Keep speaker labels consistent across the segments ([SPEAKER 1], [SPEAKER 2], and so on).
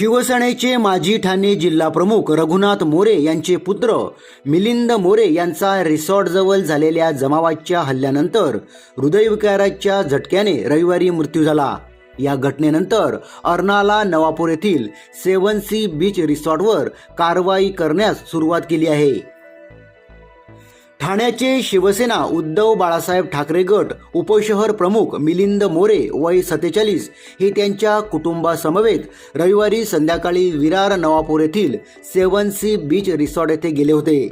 [SPEAKER 1] शिवसेनेचे माजी ठाणे जिल्हा प्रमुख रघुनाथ मोरे यांचे पुत्र मिलिंद मोरे यांचा रिसॉर्टजवळ झालेल्या जमावाच्या हल्ल्यानंतर हृदयविकाराच्या झटक्याने रविवारी मृत्यू झाला. या घटनेनंतर अर्नाला नवापूर येथील सेवन सी बीच रिसॉर्टवर कारवाई करण्यास सुरुवात केली आहे. ठाण्याचे शिवसेना उद्धव बाळासाहेब ठाकरे गट उपशहर प्रमुख मिलिंद मोरे वय सत्तेचाळीस हे त्यांच्या कुटुंबासमवेत रविवारी संध्याकाळी विरार नवापूर येथील सेवन सी बीच रिसॉर्ट येथे गेले होते.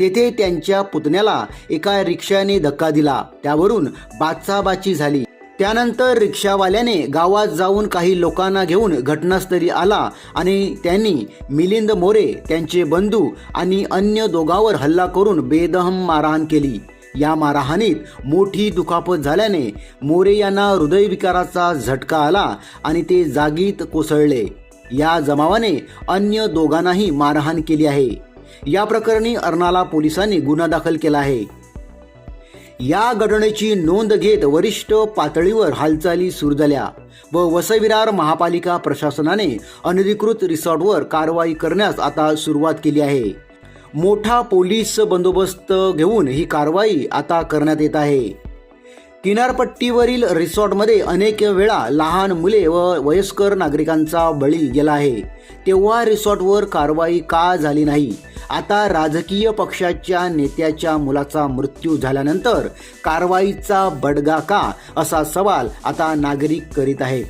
[SPEAKER 1] तेथे त्यांच्या पुतण्याला एका रिक्षाने धक्का दिला. त्यावरून बाचाबाची झाली. त्यानंतर रिक्षावाल्याने गावात जाऊन काही लोकांना घेऊन घटनास्थळी आला आणि त्यांनी मिलिंद मोरे त्यांचे बंधू आणि अन्य दोघांवर हल्ला करून बेदहम मारहाण केली. या मारहाणीत मोठी दुखापत झाल्याने मोरे यांना हृदयविकाराचा झटका आला आणि ते जागीत कोसळले. या जमावाने अन्य दोघांनाही मारहाण केली आहे. या प्रकरणी अर्नाला पोलिसांनी गुन्हा दाखल केला आहे. या घटनेची नोंद घेत वरिष्ठ पातळीवर हालचाली सुरू झाल्या व वसविरार महापालिका प्रशासनाने अनधिकृत रिसॉर्टवर कारवाई करण्यास आता सुरुवात केली आहे. मोठा पोलीस बंदोबस्त घेऊन ही कारवाई आता करण्यात येत आहे. किनारपट्टीवरील रिसॉर्टमध्ये अनेक वेळा लहान मुले व वयस्कर नागरिकांचा बळी गेला आहे. तेव्हा रिसॉर्टवर कारवाई का झाली नाही? आता राजकीय पक्षाच्या नेत्याच्या मुलाचा मृत्यू झाल्यानंतर कारवाईचा बडगा का? असा सवाल आता नागरिक करीत आहेत.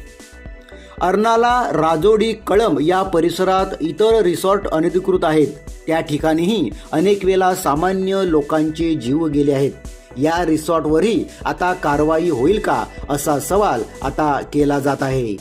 [SPEAKER 1] अर्नाला राजोडी कळंब या परिसरात इतर रिसॉर्ट अनधिकृत आहेत. त्या ठिकाणीही अनेक वेळा सामान्य लोकांचे जीव गेले आहेत. या रिसॉर्टवरही आता कारवाई होईल का असा सवाल आता केला जात आहे.